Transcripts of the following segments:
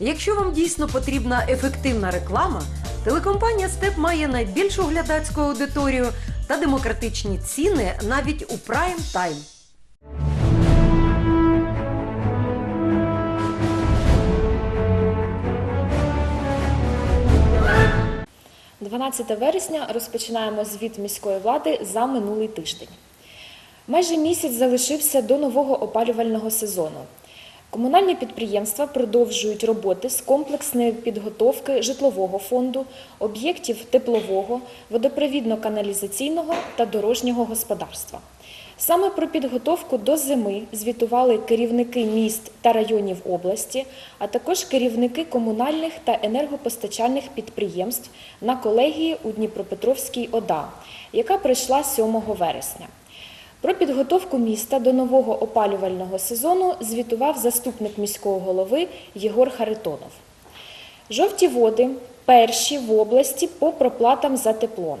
Якщо вам дійсно потрібна ефективна реклама, телекомпанія Степ має найбільшу глядацьку аудиторію та демократичні ціни навіть у прайм тайм. – 12 вересня розпочинаємо звіт міської влади за минулий тиждень. Майже місяць залишився до нового опалювального сезону. Комунальні підприємства продовжують роботи з комплексної підготовки житлового фонду, об'єктів теплового, водопровідно-каналізаційного та дорожнього господарства. Саме про підготовку до зими звітували керівники міст та районів області, а також керівники комунальних та енергопостачальних підприємств на колегії у Дніпропетровській ОДА, яка пройшла 7 вересня. Про підготовку міста до нового опалювального сезону звітував заступник міського голови Єгор Харитонов. Жовті води перші в області по проплатам за тепло.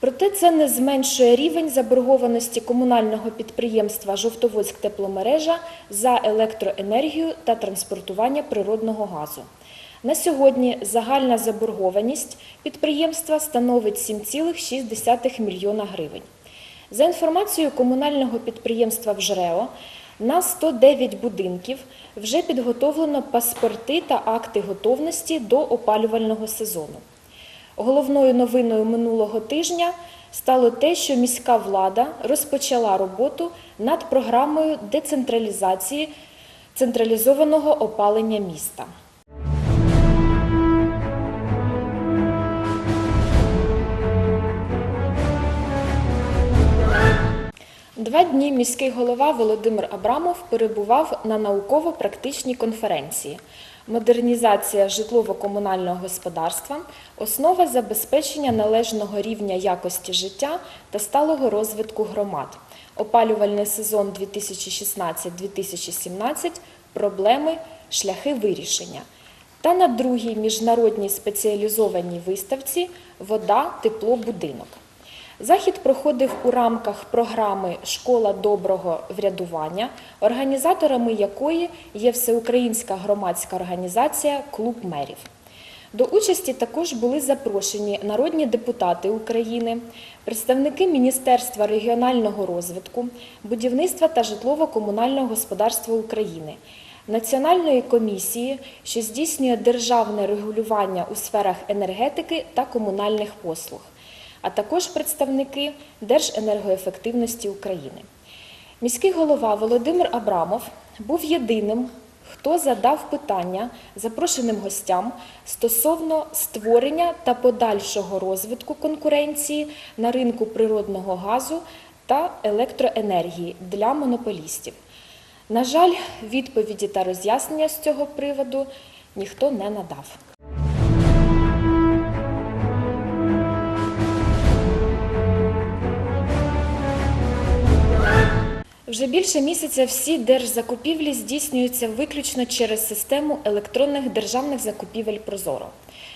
Проте це не зменшує рівень заборгованості комунального підприємства Жовтоводськ тепломережа за електроенергію та транспортування природного газу. На сьогодні загальна заборгованість підприємства становить 7,6 мільйона гривень. За інформацією комунального підприємства «Вжрео», на 109 будинків вже підготовлено паспорти та акти готовності до опалювального сезону. Головною новиною минулого тижня стало те, що міська влада розпочала роботу над програмою децентралізації централізованого опалення міста. Два дні міський голова Володимир Абрамов перебував на науково-практичній конференції Модернізація житлово-комунального господарства, основа забезпечення належного рівня якості життя та сталого розвитку громад. Опалювальний сезон 2016-2017. Проблеми, шляхи вирішення. Та на другій міжнародній спеціалізованій виставці Вода, тепло, будинок. Захід проходив у рамках програми Школа доброго врядування, організаторами якої є всеукраїнська громадська організація Клуб мерів. До участі також були запрошені народні депутати України, представники Міністерства регіонального розвитку, будівництва та житлово-комунального господарства України, Національної комісії, що здійснює державне регулювання у сферах енергетики та комунальних послуг а також представники Держенергоефективності України. Міський голова Володимир Абрамов був єдиним, хто задав питання запрошеним гостям стосовно створення та подальшого розвитку конкуренції на ринку природного газу та електроенергії для монополістів. На жаль, відповіді та роз'яснення з цього приводу ніхто не надав. Вже більше місяця всі держзакупівлі здійснюються виключно через систему електронних державних закупівель Прозоро.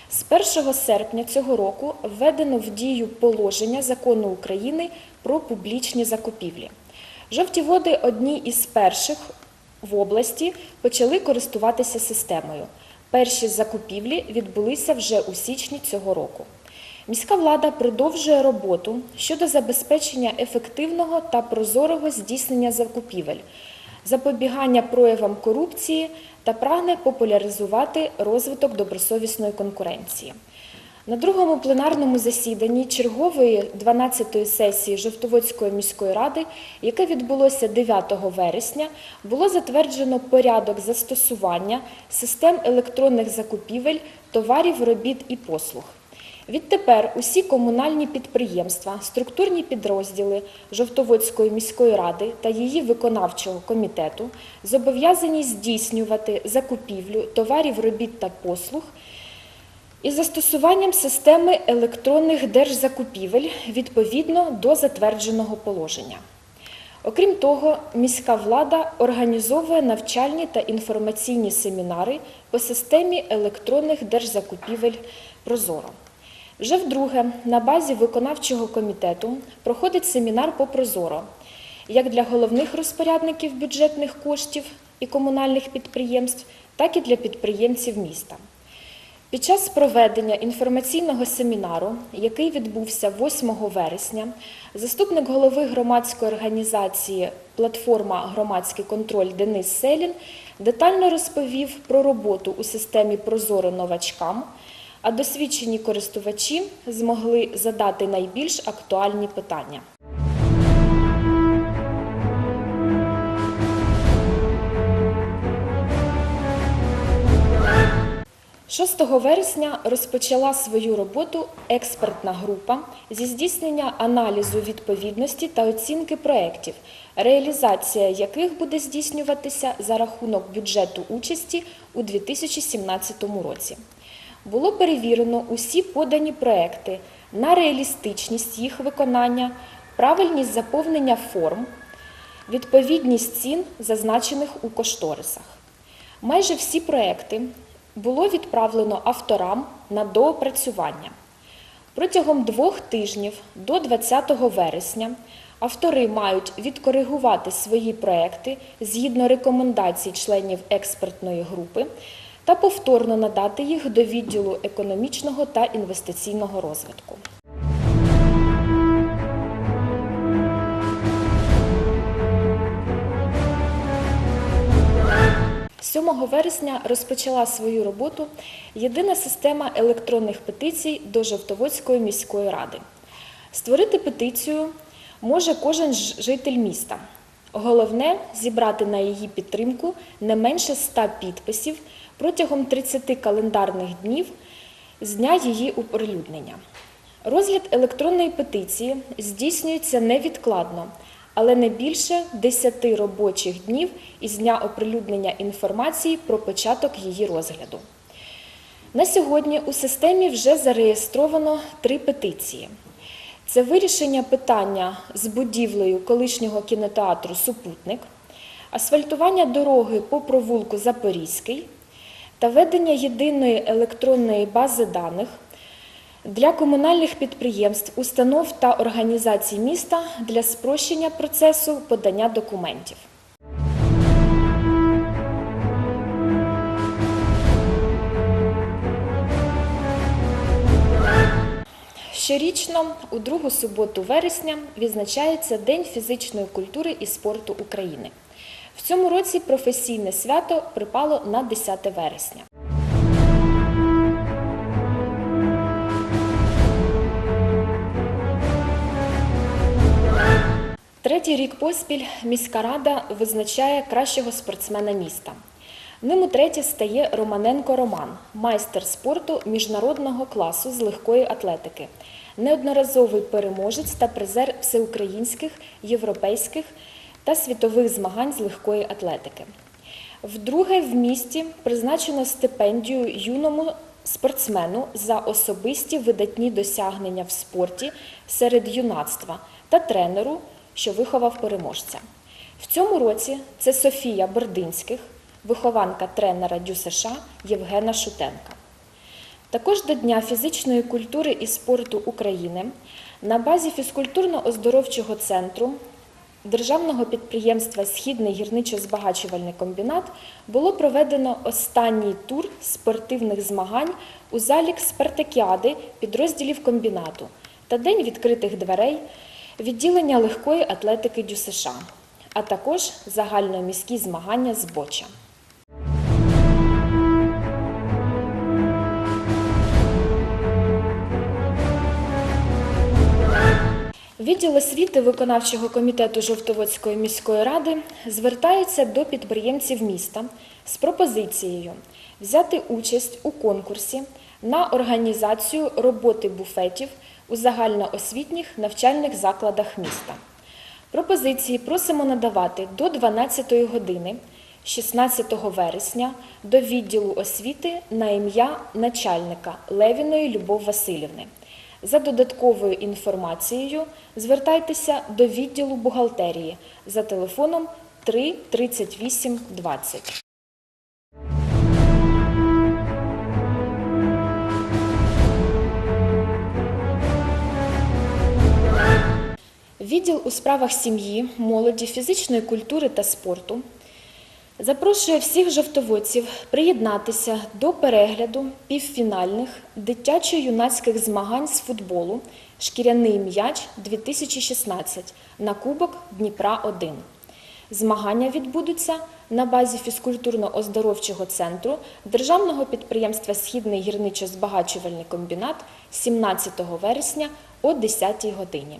З 1 серпня цього року введено в дію положення закону України про публічні закупівлі. Жовті води одні із перших в області почали користуватися системою. Перші закупівлі відбулися вже у січні цього року. Міська влада продовжує роботу щодо забезпечення ефективного та прозорого здійснення закупівель, запобігання проявам корупції та прагне популяризувати розвиток добросовісної конкуренції. На другому пленарному засіданні чергової 12-ї сесії Жовтоводської міської ради, яке відбулося 9 вересня, було затверджено порядок застосування систем електронних закупівель товарів, робіт і послуг. Відтепер усі комунальні підприємства, структурні підрозділи Жовтоводської міської ради та її виконавчого комітету зобов'язані здійснювати закупівлю товарів, робіт та послуг із застосуванням системи електронних держзакупівель відповідно до затвердженого положення. Окрім того, міська влада організовує навчальні та інформаційні семінари по системі електронних держзакупівель Прозоро. Вже вдруге на базі виконавчого комітету проходить семінар по Прозоро як для головних розпорядників бюджетних коштів, і комунальних підприємств, так і для підприємців міста. Під час проведення інформаційного семінару, який відбувся 8 вересня, заступник голови громадської організації Платформа Громадський контроль Денис Селін детально розповів про роботу у системі Прозоро новачкам, а досвідчені користувачі змогли задати найбільш актуальні питання. 6 вересня розпочала свою роботу експертна група зі здійснення аналізу відповідності та оцінки проєктів, реалізація яких буде здійснюватися за рахунок бюджету участі у 2017 році. Було перевірено усі подані проекти на реалістичність їх виконання, правильність заповнення форм, відповідність цін, зазначених у кошторисах. Майже всі проекти було відправлено авторам на доопрацювання. Протягом двох тижнів до 20 вересня автори мають відкоригувати свої проекти згідно рекомендацій членів експертної групи та повторно надати їх до відділу економічного та інвестиційного розвитку. 7 вересня розпочала свою роботу єдина система електронних петицій до Жовтоводської міської ради. Створити петицію може кожен житель міста. Головне зібрати на її підтримку не менше 100 підписів протягом 30 календарних днів з дня її оприлюднення. Розгляд електронної петиції здійснюється невідкладно, але не більше 10 робочих днів із дня оприлюднення інформації про початок її розгляду. На сьогодні у системі вже зареєстровано три петиції. Це вирішення питання з будівлею колишнього кінотеатру Супутник, асфальтування дороги по провулку Запорізький та ведення єдиної електронної бази даних для комунальних підприємств, установ та організацій міста для спрощення процесу подання документів. Щорічно у другу суботу вересня відзначається День фізичної культури і спорту України. В цьому році професійне свято припало на 10 вересня. Третій рік поспіль міська рада визначає кращого спортсмена міста. Ним утретє стає Романенко Роман, майстер спорту міжнародного класу з легкої атлетики, неодноразовий переможець та призер всеукраїнських, європейських та світових змагань з легкої атлетики. Вдруге в місті призначено стипендію юному спортсмену за особисті видатні досягнення в спорті серед юнацтва та тренеру, що виховав переможця. В цьому році це Софія Бердинських, вихованка тренера ДЮСШ Євгена Шутенка. Також до Дня фізичної культури і спорту України на базі фізкультурно-оздоровчого центру державного підприємства Східний гірничо-збагачувальний комбінат було проведено останній тур спортивних змагань у залі спартакіади підрозділів комбінату та День відкритих дверей відділення легкої атлетики ДЮСШ, а також загальноміські змагання з боча. Відділ освіти виконавчого комітету Жовтоводської міської ради звертається до підприємців міста з пропозицією взяти участь у конкурсі на організацію роботи буфетів у загальноосвітніх навчальних закладах міста. Пропозиції просимо надавати до 12 години 16 вересня до відділу освіти на ім'я начальника Левіної Любов Васильівни. За додатковою інформацією звертайтеся до відділу бухгалтерії за телефоном 3 38 20. Відділ у справах сім'ї, молоді, фізичної культури та спорту Запрошує всіх жовтоводців приєднатися до перегляду півфінальних дитячо-юнацьких змагань з футболу Шкіряний м'яч 2016 на Кубок Дніпра 1. Змагання відбудуться на базі фізкультурно-оздоровчого центру Державного підприємства Східний гірничо-збагачувальний комбінат 17 вересня о 10 годині.